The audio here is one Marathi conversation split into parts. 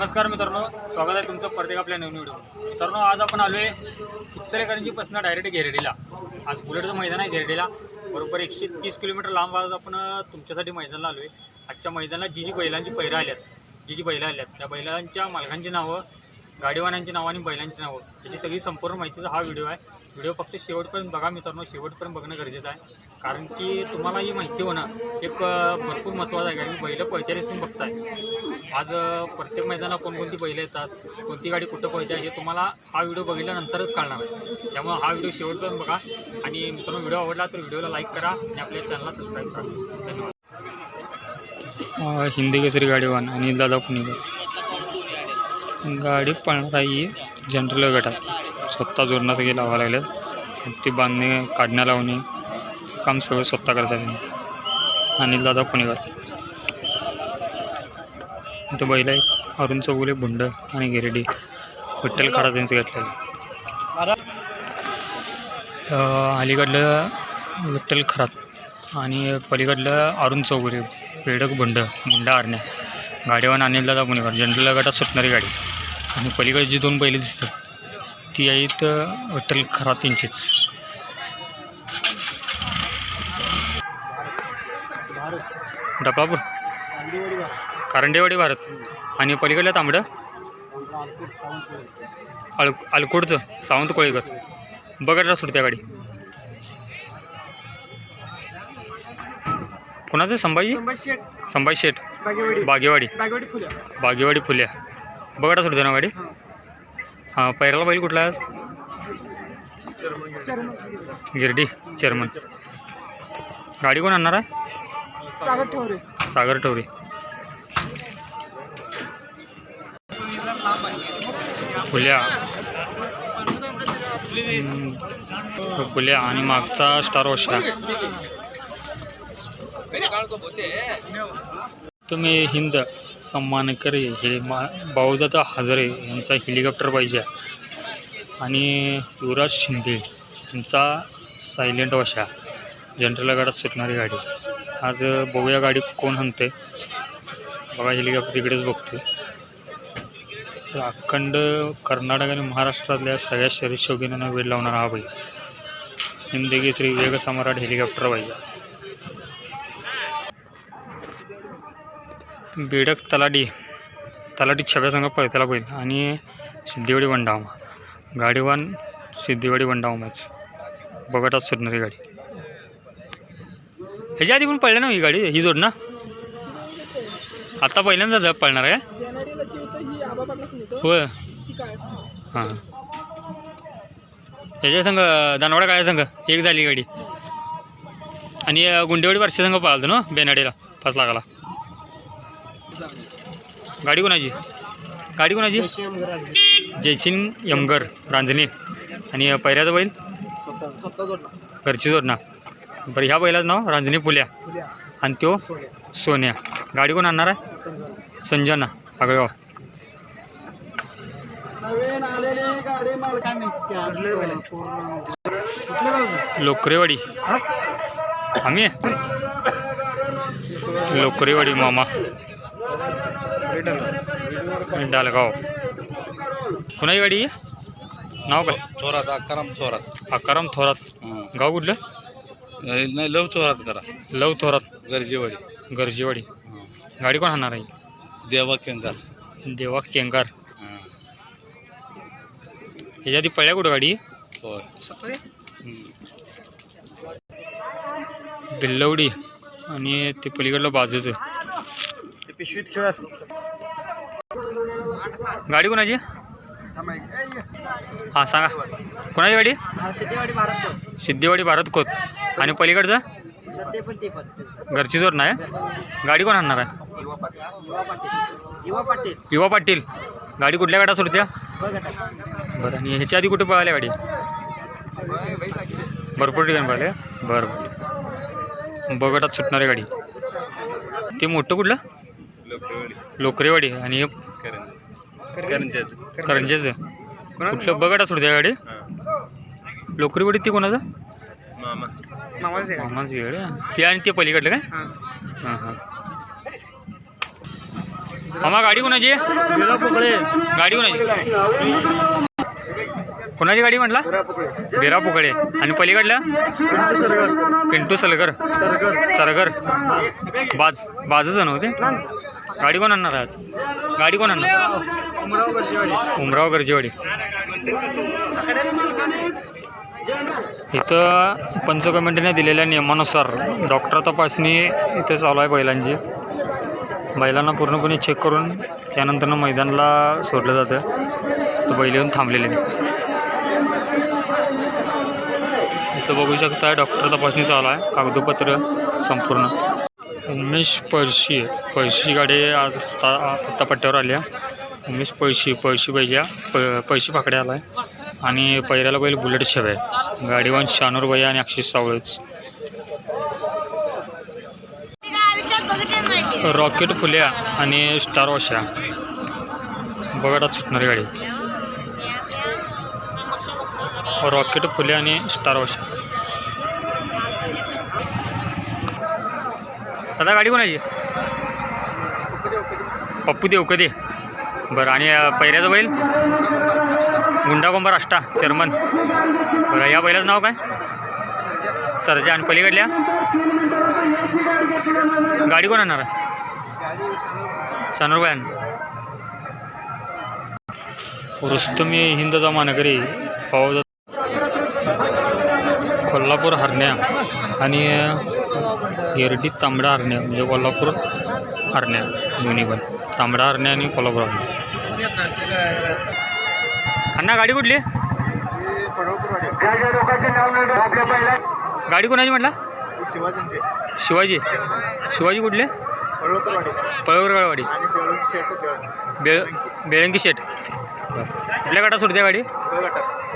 नमस्कार मित्रांनो स्वागत आहे तुमचं प्रत्येक आपल्या नवीन व्हिडिओ मित्रांनो आज आपण आलो आहे इचलकरंजी डायरेक्ट घेरडीला. आज बुलेटचं मैदान आहे घेरडीला. बरोबर एकशे तीस किलोमीटर लांब आज आपण तुमच्यासाठी मैदानाला आलो आहे आजच्या मैदानात जी जी बैलांची पहिरं आल्यात जी जी बैलं आल्यात त्या बैलांच्या मालकांची नावं गाडीवानांची नावं आणि बैलांची नावं. याची सगळी संपूर्ण माहितीचा हा व्हिडिओ आहे. व्हिडिओ फक्त शेवटपर्यंत बघा मित्रांनो. शेवटपर्यंत बघणं गरजेचं आहे. कारण की तुम्हाला ही माहिती होणं एक भरपूर महत्त्वाचं आहे. कारण की बैलं पळत्यारीच बघताय. आज प्रत्येक मैदानात कोणकोणती बैलं येतात? कोणती गाडी कुठं पळते? हे तुम्हाला हा व्हिडिओ बघितल्यानंतरच कळणार आहे. त्यामुळे हा व्हिडिओ शेवटपर्यंत बघा. आणि मित्रांनो व्हिडिओ आवडला तर व्हिडिओला लाईक करा आणि आपल्या चॅनलला सबस्क्राईब करा. धन्यवाद. हिंदी केसरी गाडीवान आणि दादा पुणेकर गाडी पळणार आहे जनरल गटात. स्वतः जोडण्यासाठी लावा लागले ती बांधणे काढण्या लावणे काम सगळं स्वतः करतात अनिल दादा पुणेकर. तो बैल आहे अरुण चौगुले भुंड आणि गिरेडी. विठ्ठल खराज यांचं घेतलं अलीकडलं विठ्ठल खरात आणि पलीकडलं अरुण चौगुले पेडक भुंड भुंड आरण्या. गाडीवान अनिलदादा पुणेकर जनरल गटात सुटणारी गाडी. आणि पलीकडे जी दोन बैल दिसतात ती आहेत अं, विठ्ठल खरात यांचीच डबलापूर कारंडेवाडी भारत. आणि पलीकडलं तांबडं. अल अलकोडचं सावंत कोळीकर. बघा सुटत्या गाडी. कोणाचं संभाजी? संभाजी शेठ. बागेवाडी. बागेवाडी. बागेवाडी फुल्या बागेवाडी फुल्या बघा सुटते ना गाडी? हां. पैराला बैल कुठला आहे आज गिरडी चेअरमन गाडी कोण आणणार आहे? सागर ठवरे. सागर टवरे फुल्या. फुल्या आणि मागचा स्टार वॉशा तुम्ही हिंद सन्मानकरी हे मा भाऊदादा हजरे यांचा हेलिकॉप्टर पाहिजे. आणि युवराज शिंदे यांचा सायलेंट वशा. जनरल गाडात सुटणारी गाडी. आज बघूया गाडी कोण हनते बघा हेलिकॉप्टर इकडेच बघतो अखंड कर्नाटक आणि महाराष्ट्रातल्या सगळ्या शरीर शौकीनांना वेळ लावणारा हा बैल. हिंदगी श्री वेग सम्राट हेलिकॉप्टर पाहिजे. बेडक तलाडी तलाडी छव्या संघ पळताला बैल आणि सिद्धिवाडी वंडावमा गाडीवान सिद्धिवाडी वंडावमाच बघटात सुटणारी गाडी. ह्याच्या आधी पण पळल्या ना ही गाडी ही जोड ना आता पहिल्यांदा जप पळणार आहे. होय. हां. ह्याच्या संघ दानवाडा काय संघ एक झाली गाडी. आणि गुंडेवाडी वर्षी संघ पाळतो ना बेनाडीला पाच लाखाला. गाडी कोणाची? गाडी कोणाची? जयसिंग यमगर रांजणे. आणि पैऱ्याचा बैल? घरची जोडणा. बरं ह्या बैलाचं नाव रांजणे पुल्या आणि तो? सोन्या. सोन्या. गाडी कोण आणणार आहे? संजना. आगळगाव. लोकरेवाडी. आम्ही? लोकरेवाडी मामा. डालगाव कुणाची गाडी आहे? नाव काय? थोरात अकराम थोरात. आकाराम थोरात. हं. गाव कुठलं? नाही लव थोरात करा. लव थोरात. गरजेवाडी. गरजेवाडी. हं. गाडी कोण आणणार आहे? देवा केंकर देवा केंगार. हं. ह्याच्या आधी पळ्या कुठं गाडी? होय. हं. बिल्लवडी. आणि ते पलीकडलं बाजूचं. पिशवीत खेळ गाडी कोणाची? हां सांगा. कोणाची गाडी? सिद्धेवाडी भारत सिद्धिवाडी भारत खोत. आणि पलीकडचं? घरची जोड नाही गाडी कोण आणणार आहे? युवा पाटील. गाडी कुठल्या गटात सोडत्या बरं आणि ह्याच्या आधी कुठे पळाल्या गाडी? भरपूर ठिकाणी पळाले बरं बरं. बगटात सुटणारी गाडी. ते मोठं कुठलं? लोकरेवाडी आणि हे करंजेचं कुठलं? बगटात सुटत्या गाडी. लोकरेवाडी ती कोणाचं? मामाचे वेळ ते आणि ते पलीकडलं काय? हां. हां मामा गाडी कोणाची? गाडी कोणाची? कोणाची गाडी म्हटला? बिरा पुकळे. आणि पलीकडल्या पिंटू सलगर. सरगर बाज बाजच नव्हते हो गाडी कोण आणणार आज? गाडी कोण आणणार? उमराव गरजेवाडी. इथं पंच कमिटीने दिलेल्या नियमानुसार डॉक्टर तपासणी इथे चालू आहे बैलांची. बैलांना पूर्णपणे चेक करून त्यानंतरनं मैदानाला सोडलं जातं. तर बैल येऊन थांबलेले आहेत. इथं बघू शकता डॉक्टर तपासणी चालू आहे. कागदपत्र संपूर्ण. उमेश पळशी पळशी गाडी आज आता आत्ता पट्ट्यावर आली आहे. उमेश पळशी पळशी बैजा प पळशी फाकड्या आला आहे आणि पैऱ्याला बैल बुलेट शेव आहे. गाडीवान शानूर भैया आणि अक्षय सावळेच. रॉकेट फुल्या आणि स्टार वॉशा बघाडात सुटणारी गाडी. रॉकेट फुले आणि स्टार वॉश दादा गाडी कोणाची? पप्पू देव कधी बरं आणि पहिल्याचा पहिल्याचं बैल? गुंडा कोंबर अष्टा चेअरमन. बरं या बैलाचं नाव काय? सरजा आणि पलीकडल्या. गाडी कोण आणणार? आहे सानूरबायन रुस्तमी हिंद जमानगरी पाऊस कोल्हापूर हरण्या आणि गिरडी तांबडा हरण्या म्हणजे कोल्हापूर हरण्या दोन्ही पण. तांबडा हरण्या आणि कोल्हापूर हरण्या. अण्णा गाडी कुठली? गाडी कोणाची म्हटला? शिवाजी. शिवाजी शिवाजी कुठले? पळवकरवाडी पळवरगडवाडी बेळ बेळंकी शेट कुठल्या गटात सुटते गाडी?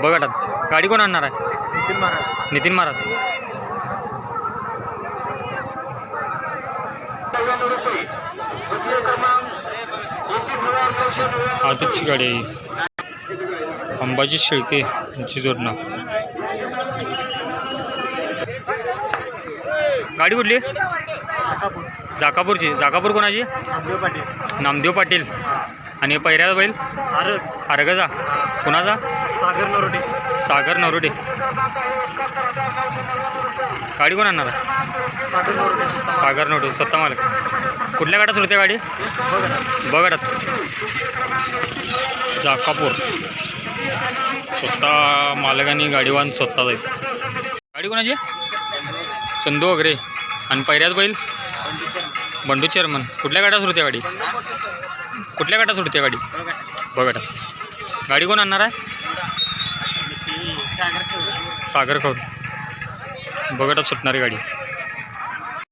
बघटात गाडी कोण आणणार आहे? नितीन महाराज. नितीन महाराज. आजची गाडी. आहे. अंबाजी शेळके यांची जोडणं. गाडी कुठली? जाकापूरची. जाकापूर कोणाची? नामदेव पाटील. नामदेव पाटील. आणि पहिऱ्याचा बैल? आरग. अर्गजा कुणाचा? सागर नरोडे. सागर नरोडे. गाडी कोण आणणार? आहे? सागर नरोडे स्वतः मालक. कुठल्या गाड्यात होते गाडी? बघाडात जाकापूर. स्वतः मालकाने गाडीवान स्वतः जायचं गाडी कोणाची? चंदू वगैरे आणि पहिल्याच बैल? बंडू चेअरमन. कुठल्या गाड्यात सुटते गाडी? कुठल्या गाड्यात सुटते गाडी? बघाडात गाडी कोण आणणार आहे? सागर कौर. बघटात सुटणारी गाडी.